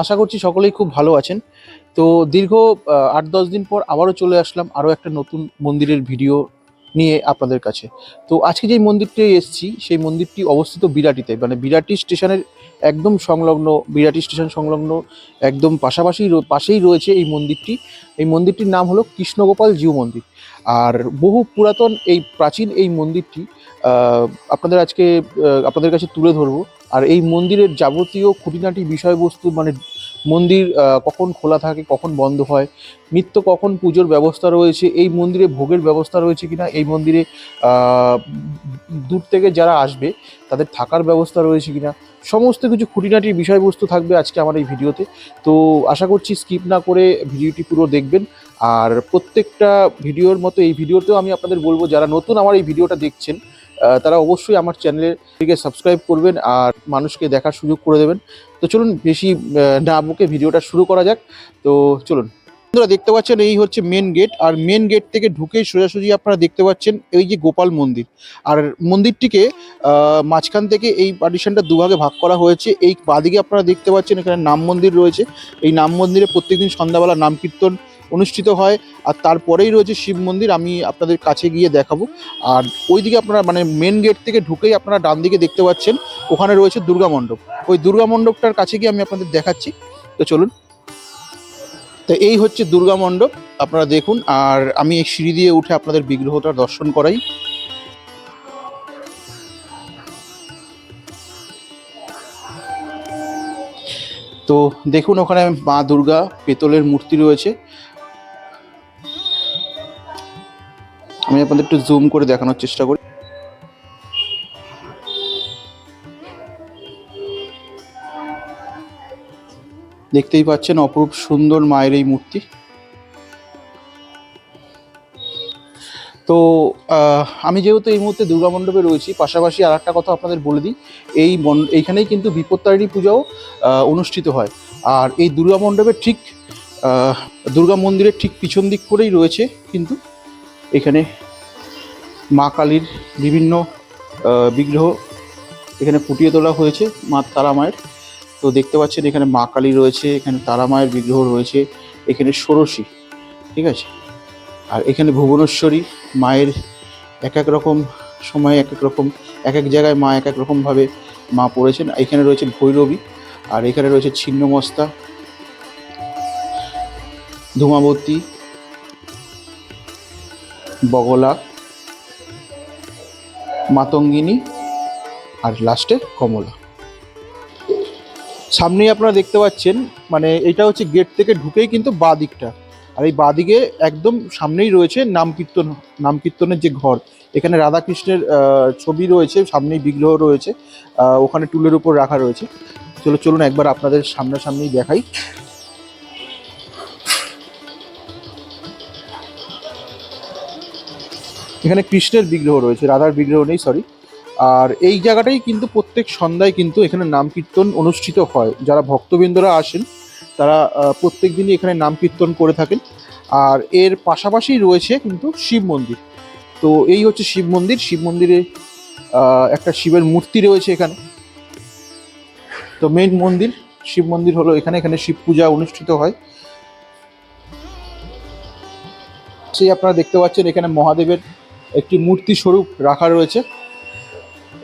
আশা করছি সকলেই খুব ভালো আছেন। তো দীর্ঘ আট, দশ দিন পর আবারও চলে আসলাম আরও একটা নতুন মন্দিরের ভিডিও নিয়ে আপনাদের কাছে। তো আজকে যেই মন্দিরটি এসেছি, সেই মন্দিরটি অবস্থিত বিরাটিতে। মানে বিরাটি স্টেশনের একদম সংলগ্ন, বিরাটি স্টেশন সংলগ্ন একদম পাশাপাশি পাশেই রয়েছে এই মন্দিরটি। এই মন্দিরটির নাম হলো কৃষ্ণগোপাল জিউ মন্দির। আর বহু পুরাতন এই প্রাচীন এই মন্দিরটি আপনাদের আজকে আপনাদের কাছে তুলে ধরবো। আর এই মন্দিরের যাবতীয় খুঁটিনাটি বিষয়বস্তু মানে মন্দির কখন খোলা থাকে, কখন বন্ধ হয়, নিত্য কখন পুজোর ব্যবস্থা রয়েছে, এই মন্দিরে ভোগের ব্যবস্থা রয়েছে কিনা, এই মন্দিরে দূর থেকে যারা আসবে, তাদের থাকার ব্যবস্থা রয়েছে কিনা, সমস্ত কিছু খুঁটিনাটির বিষয়বস্তু থাকবে আজকে আমার এই ভিডিওতে। তো আশা করছি স্কিপ না করে ভিডিওটি পুরো দেখবেন, আর প্রত্যেকটা ভিডিওর মতো এই ভিডিওতেও আমি আপনাদের বলব, যারা নতুন আমার এই ভিডিওটা দেখছেন তারা অবশ্যই আমার চ্যানেলের চ্যানেলটিকে সাবস্ক্রাইব করবেন আর মানুষকে দেখার সুযোগ করে দেবেন। তো চলুন বেশি না বুকে ভিডিওটা শুরু করা যাক। তো চলুন। বন্ধুরা, দেখতে পাচ্ছেন এই হচ্ছে মেন গেট আর মেন গেট থেকে ঢুকে সোজাসুজি আপনারা দেখতে পাচ্ছেন এই যে গোপাল মন্দির। আর মন্দিরটিকে মাঝখান থেকে এই পার্টিশনটা দুভাগে ভাগ করা হয়েছে। এই বাদিকে আপনারা দেখতে পাচ্ছেন এখানে নাম মন্দির রয়েছে। এই নাম মন্দিরে প্রত্যেকদিন সন্ধ্যাবেলা নাম কীর্তন অনুষ্ঠিত হয়। আর তারপরেই রয়েছে শিব মন্দির, আমি আপনাদের কাছে গিয়ে দেখাবো। আর ওইদিকে আপনারা মানে মেন গেট থেকে ঢুকেই আপনারা ডান দিকে দেখতে পাচ্ছেন, ওখানে রয়েছে দুর্গা মণ্ডপ। ওই দুর্গা মণ্ডপটার কাছে গিয়ে আমি আপনাদের দেখাচ্ছি। তো চলুন। তো এই হচ্ছে দুর্গা মণ্ডপ, আপনারা দেখুন। আর আমি এই সিঁড়ি দিয়ে উঠে আপনাদের বিগ্রহটা দর্শন করাই। তো দেখুন, ওখানে মা দুর্গা, পেতলের মূর্তি রয়েছে। আমি আপনাদের একটু জুম করে দেখানোর চেষ্টা করি। দেখতেই পাচ্ছেন অপরূপ সুন্দর মায়ের এই মূর্তি। তো আমি যেহেতু এই মুহূর্তে দুর্গা মণ্ডপে রয়েছি, পাশাপাশি আর একটা কথা আপনাদের বলে দিই, এই এইখানেই কিন্তু বিপত্তারিণী পূজাও অনুষ্ঠিত হয়। আর এই দুর্গা মণ্ডপের ঠিক দুর্গা মন্দিরের ঠিক পিছন দিক করেই রয়েছে কিন্তু এখানে মা কালীর বিভিন্ন বিগ্রহ এখানে ফুটিয়ে তোলা হয়েছে মা তারা মায়ের। তো দেখতে পাচ্ছেন এখানে মা কালী রয়েছে, এখানে তারা মায়ের বিগ্রহ রয়েছে, এখানে ষোড়শী, ঠিক আছে? আর এখানে ভুবনেশ্বরী মায়ের এক এক রকম সময় এক এক রকম, এক এক জায়গায় মা এক এক রকমভাবে মা পড়েছেন। এখানে রয়েছে ভৈরবী, আর এখানে রয়েছে ছিন্নমস্তা, ধূমাবতী বগলা, মাতঙ্গিনী আর লাস্টে কমলা। সামনেই আপনারা দেখতে পাচ্ছেন মানে এটা হচ্ছে গেট থেকে ঢুকেই কিন্তু বাঁ দিকটা আর এই বাঁ দিকে একদম সামনেই রয়েছে নাম কীর্তন নাম কীর্তনের যে ঘর। এখানে রাধাকৃষ্ণের ছবি রয়েছে, সামনেই বিগ্রহ রয়েছে। ওখানে টুলের উপর রাখা রয়েছে। চলো, চলুন একবার আপনাদের সামনাসামনি দেখাই। এখানে কৃষ্ণের বিগ্রহ রয়েছে, রাধার বিগ্রহ নেই সরি আর এই জায়গাটাই কিন্তু প্রত্যেক সন্ধ্যায় কিন্তু এখানে নাম কীর্তন অনুষ্ঠিত হয়। যারা ভক্তবৃন্দরা আসেন, তারা প্রত্যেক দিনই এখানে নাম কীর্তন করে থাকেন। আর এর পাশাপাশি রয়েছে কিন্তু শিব মন্দির। তো এই হচ্ছে শিব মন্দির। শিব মন্দিরে একটা শিবের মূর্তি রয়েছে এখানে। তো মেইন মন্দির, শিব মন্দির হলো এখানে। এখানে শিব পূজা অনুষ্ঠিত হয়। সেই আপনারা দেখতে পাচ্ছেন এখানে মহাদেবের একটি মূর্তি স্বরূপ রাখা রয়েছে।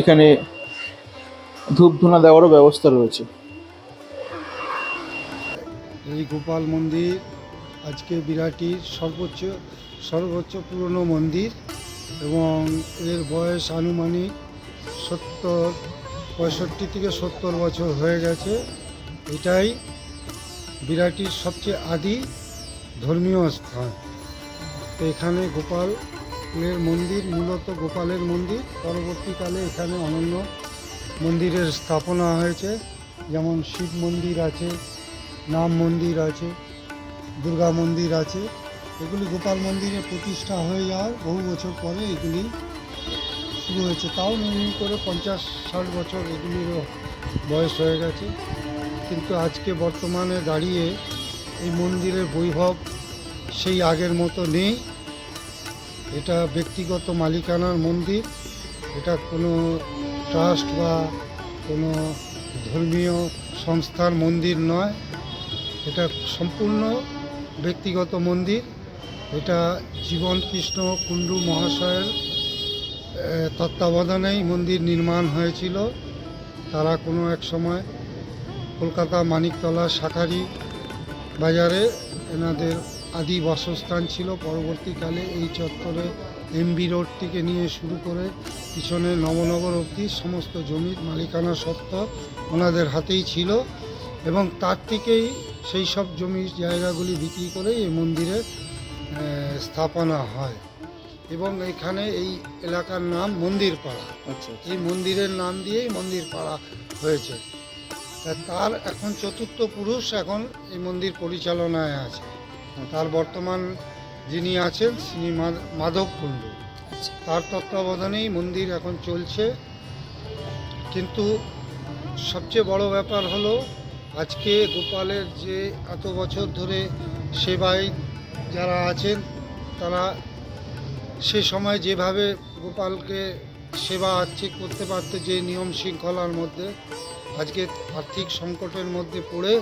এখানে ধূপ ধুনা দেওয়ারও ব্যবস্থা রয়েছে। এই গোপাল মন্দির আজকে বিরাটির সর্বোচ্চ সর্বোচ্চ পুরনো মন্দির এবং এর বয়স আনুমানিক সত্তর, পঁয়ষট্টি থেকে সত্তর বছর হয়ে গেছে। এটাই বিরাটির সবচেয়ে আদি ধর্মীয় স্থান। এখানে গোপালের মন্দির, মূলত গোপালের মন্দির। পরবর্তীকালে এখানে অনন্য মন্দিরের স্থাপনা হয়েছে। যেমন শিব মন্দির আছে নাম মন্দির আছে, দুর্গা মন্দির আছে। এগুলি গোপাল মন্দিরে প্রতিষ্ঠা হয়ে যাওয়ার বহু বছর পরে এগুলি শুরু হয়েছে। তাও মিনি করে পঞ্চাশ, ষাট বছর এগুলিরও বয়স হয়ে গেছে। কিন্তু আজকে বর্তমানে দাঁড়িয়ে এই মন্দিরের বৈভব সেই আগের মতো নেই। এটা ব্যক্তিগত মালিকানার মন্দির। এটা কোনো ট্রাস্ট বা কোনো ধর্মীয় সংস্থার মন্দির নয়। এটা সম্পূর্ণ ব্যক্তিগত মন্দির। এটা জীবন কৃষ্ণ কুণ্ডু মহাশয়ের তত্ত্বাবধানেই মন্দির নির্মাণ হয়েছিল। তারা কোনো এক সময় কলকাতা মানিকতলা শাখারি বাজারে এনাদের আদি বাসস্থান ছিল। পরবর্তীকালে এই চত্বরে এমবি রোড থেকে নিয়ে শুরু করে পিছনে নবনগর অবধি সমস্ত জমির মালিকানা সত্ত্ব ওনাদের হাতেই ছিল এবং তার থেকেই সেই সব জমির জায়গাগুলি বিক্রি করে এই মন্দিরে স্থাপনা হয়। এবং এখানে এই এলাকার নাম মন্দির পাড়া আচ্ছা। এই মন্দিরের নাম দিয়েই মন্দির পাড়া হয়েছে তার এখন চতুর্থ পুরুষ এখন এই মন্দির পরিচালনায় আছে। তার বর্তমান যিনি আছেন তিনি মাধব কুণ্ডু। তার তত্ত্বাবধানেই মন্দির এখন চলছে। কিন্তু সবচেয়ে বড় ব্যাপার হলো আজকে গোপালের যে এত বছর ধরে সেবায় যারা আছেন তারা সে সময় যেভাবে গোপালকে সেবা আর্থিক করতে পারতো যে নিয়ম শৃঙ্খলার মধ্যে আজকে আর্থিক সংকটের মধ্যে পড়ে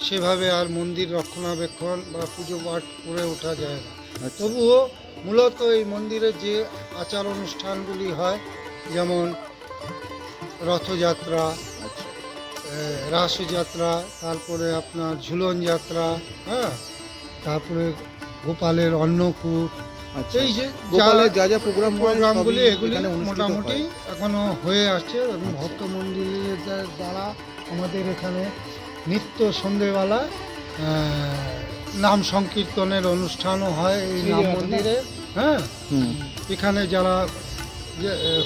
সেভাবে আর মন্দির রক্ষণাবেক্ষণ বা পুজো পাঠ করে ওঠা যায় না। আচ্ছা। তবুও মূলত এই মন্দিরে যে আচার অনুষ্ঠানগুলি হয় যেমন রথযাত্রা আচ্ছা। রাসযাত্রা তারপরে আপনার ঝুলন যাত্রা হ্যাঁ তারপরে গোপালের অন্নকূট আচ্ছা। এই যে গোপালের যা যা প্রোগ্রাম প্রোগ্রামগুলি এগুলি মোটামুটি এখনও হয়ে আছে এবং ভক্ত মন্দিরের দ্বারা আমাদের এখানে নিত্য সন্ধেবেলা নাম সংকীর্তনের অনুষ্ঠানও হয় এই নাম মন্দিরে হ্যাঁ? এখানে যারা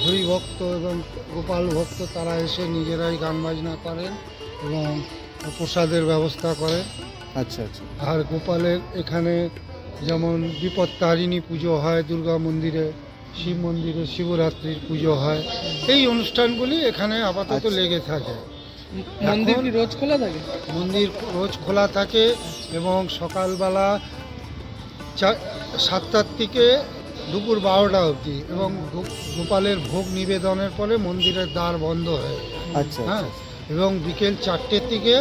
হরিভক্ত এবং গোপাল ভক্ত তারা এসে নিজেরাই গান বাজনা করেন এবং প্রসাদের ব্যবস্থা করেন। আচ্ছা আচ্ছা। আর গোপালের এখানে যেমন বিপত্তারিণী পুজো হয় দুর্গা মন্দিরে শিব মন্দিরে শিবরাত্রির পুজো হয় এই অনুষ্ঠানগুলি এখানে আপাতত আচ্ছা। লেগে থাকে। মন্দির কি রোজ খোলা থাকে? মন্দির রোজ খোলা থাকে এবং সকালবেলা সাতটার থেকে দুপুর বারোটা অবধি এবং গোপালের ভোগ নিবেদনের পরে মন্দিরের দ্বার বন্ধ হয়ে আচ্ছা হ্যাঁ? আচ্ছা এবং বিকেল চারটের থেকে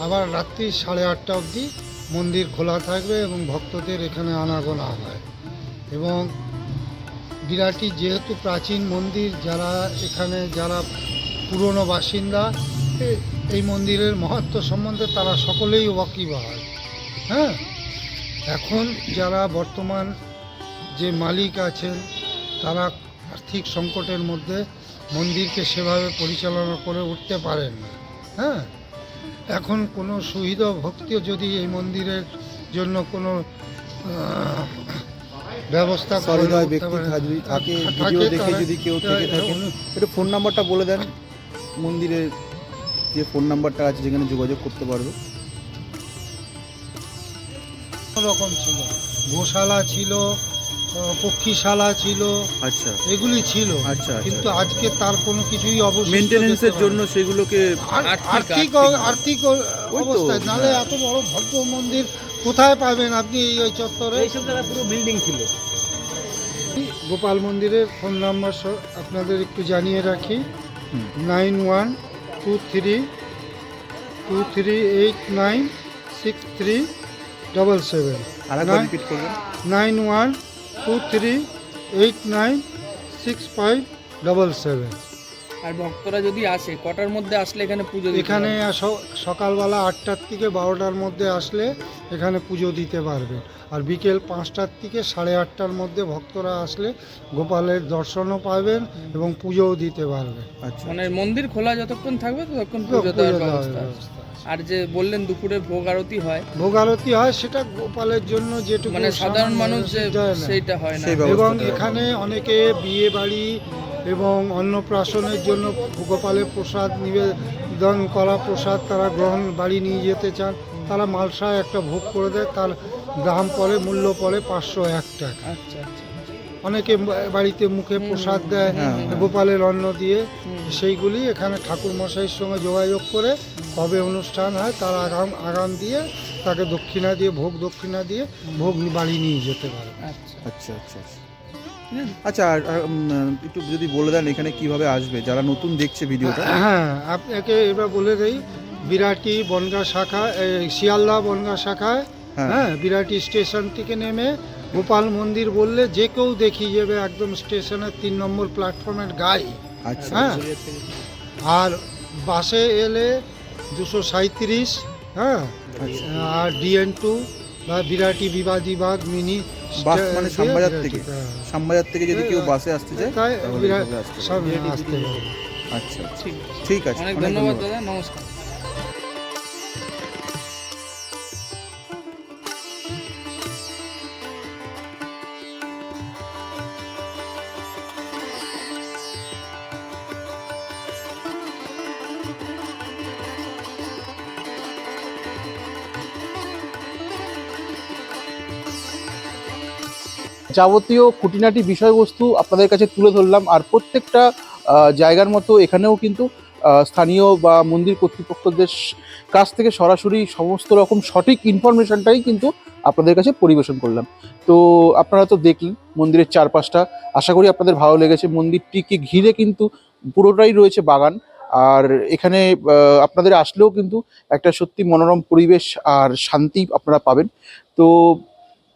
আবার রাত্রি সাড়ে আটটা অবধি মন্দির খোলা থাকবে এবং ভক্তদের এখানে আনাগোনা হয়। এবং বিরাটি যেহেতু প্রাচীন মন্দির যারা এখানে যারা পুরনো বাসিন্দা এই মন্দিরের মহত্ব সম্বন্ধে তারা সকলেই ওয়াকিবহাল। হ্যাঁ? এখন যারা বর্তমান যে মালিক আছেন তারা আর্থিক সংকটের মধ্যে মন্দিরকে সেভাবে পরিচালনা করে উঠতে পারেন না। হ্যাঁ? এখন কোনো শহীদ ভক্তিও যদি এই মন্দিরের জন্য কোনো ব্যবস্থা করে সহৃদয় ব্যক্তি থাকে থাকে ভিডিও দেখে যদি কেউ থেকে তারা- একটু ফোন নাম্বারটা বলে দেন মন্দিরের যে ফোন নাম্বারটা আছে যেখানে যোগাযোগ করতে পারবে। রকম ছিল। গোশালা ছিল পক্ষীশালা ছিল আচ্ছা। এগুলি ছিল। আচ্ছা কিন্তু আজকে তার কোনো কিছুই অবশ্যই মেনটেনেন্সের জন্য সেগুলোকে আর্থিক- আর্থিক অবস্থায়। নালে। এত বড় ভব্য মন্দির কোথায় পাবেন আপনি এই ওই চত্বরে? এইসব জায়গা পুরো বিল্ডিং ছিল। গোপাল মন্দিরের ফোন নাম্বার আপনাদের একটু জানিয়ে রাখি। Nine one two three two three eight nine six three double seven. Repeat করবেন nine one two three eight nine six five double seven আর ভক্তরা যদি আসে কটার মধ্যে আসলে এখানে পুজো এখানে? সকালবেলা আটটার থেকে বারোটার মধ্যে আসলে এখানে পুজো দিতে পারবে। আর বিকেল পাঁচটার থেকে সাড়ে আটটার মধ্যে ভক্তরা আসলে গোপালের দর্শনও পাবেন এবং পুজোও দিতে পারবে। আচ্ছা মানে মন্দির খোলা যতক্ষণ থাকবে ততক্ষণ পুজো পুজো দেওয়ার ব্যবস্থা। আর যে বললেন দুপুরে ভোগ আরতি হয় ভোগ আরতি হয় সেটা গোপালের জন্য যেটুকু মানে সাধারণ মানুষ সেইটা হয় না। এবং এখানে অনেকে বিয়ে বাড়ি এবং অন্নপ্রাশনের জন্য গোপালের প্রসাদ নিবেদন করা প্রসাদ তারা গ্রহণ বাড়ি নিয়ে যেতে চান। তারা মালসায় একটা ভোগ করে দেয় তার দাম পড়ে মূল্য পড়ে পাঁচশো এক টাকা। আচ্ছা আচ্ছা অনেকে বাড়িতে মুখে প্রসাদ দেয় হ্যাঁ, হ্যাঁ। গোপালের অন্ন দিয়ে। সেইগুলি এখানে ঠাকুর মশাইয়ের সঙ্গে যোগাযোগ করে কবে অনুষ্ঠান হয় তার আগাম আগাম দিয়ে তাকে দক্ষিণা দিয়ে ভোগ দক্ষিণা দিয়ে ভোগ বাড়ি নিয়ে যেতে পারে। আচ্ছা। আচ্ছা আচ্ছা আচ্ছা। ঠিক আছে? আচ্ছা আর আর, উম, একটু যদি বলে দেন এখানে কীভাবে আসবে যারা নতুন দেখছে ভিডিওটা হ্যাঁ আপনাকে এবার বলে দেই বিরাটি বনগা শাখা এই, শিয়ালদা বনগা শাখায় হ্যাঁ হ্যাঁ বিরাটি স্টেশন থেকে নেমে গোপাল মন্দির বললে যে কেউ দেখিয়ে যাবে একদম স্টেশনের তিন নম্বর প্ল্যাটফর্মের গায়ে আচ্ছা হ্যাঁ আর বাসে এলে দুশো সাঁত্রিশ হ্যাঁ আচ্ছা। আর ডিএন টু বা বিরাটি বিবাদী বাগ মিনি বাস মানে শ্যামবাজার থেকে? হ্যাঁ। শ্যামবাজার থেকে যদি কেউ বাসে আসতে চায় তাহলে আসতে সব পারে। আসতে পারে আচ্ছা আচ্ছা। ঠিক আছে ঠিক আছে অনেক ধন্যবাদ দাদা নমস্কার যাবতীয় খুঁটিনাটি বিষয়বস্তু আপনাদের কাছে তুলে ধরলাম। আর প্রত্যেকটা জায়গার মতো এখানেও কিন্তু স্থানীয় বা মন্দির কর্তৃপক্ষদের কাছ থেকে সরাসরি সমস্ত রকম সঠিক ইনফরমেশনটাই কিন্তু আপনাদের কাছে পরিবেশন করলাম। তো আপনারা তো দেখলেন মন্দিরের চারপাশটা। আশা করি আপনাদের ভালো লেগেছে। মন্দিরটিকে ঘিরে কিন্তু পুরোটাই রয়েছে বাগান। আর এখানে আপনাদের আসলেও কিন্তু একটা সত্যি মনোরম পরিবেশ আর শান্তি আপনারা পাবেন। তো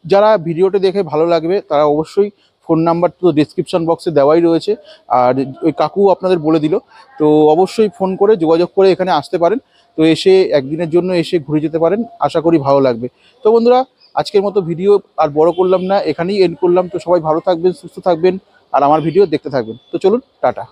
যারা ভিডিওটা দেখে ভালো লাগবে, তারা অবশ্যই ফোন নাম্বার তো ডিসক্রিপশন বক্সে দেওয়াই রয়েছে। আর ওই কাকু আপনাদের বলে দিল। তো অবশ্যই ফোন করে যোগাযোগ করে এখানে আসতে পারেন। তো এসে একদিনের জন্য এসে ঘুরে যেতে পারেন, আশা করি ভালো লাগবে। তো বন্ধুরা, আজকের মতো ভিডিও আর বড় করলাম না, এখানেই এন্ড করলাম। তো সবাই ভালো থাকবেন, সুস্থ থাকবেন, আর আমার ভিডিও দেখতে থাকবেন। তো চলুন, টাটা।